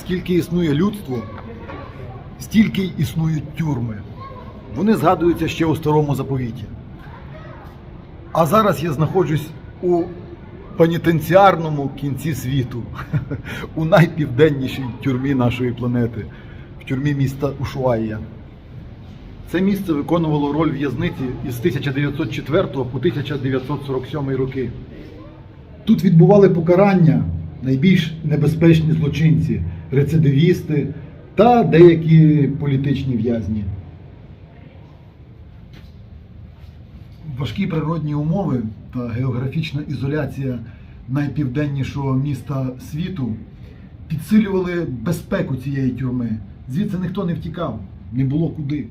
Скільки існує людство, стільки й існують тюрми. Вони згадуються ще у старому заповіті. А зараз я знаходжусь у пенітенціарному кінці світу, у найпівденнішій тюрмі нашої планети, в тюрмі міста Ушуаїя. Це місце виконувало роль в'язниці із 1904 по 1947 роки. Тут відбували покарання найбільш небезпечні злочинці, рецидивісти та деякі політичні в'язні. Важкі природні умови та географічна ізоляція найпівденнішого міста світу підсилювали безпеку цієї тюрми. Звідси ніхто не втікав, не було куди.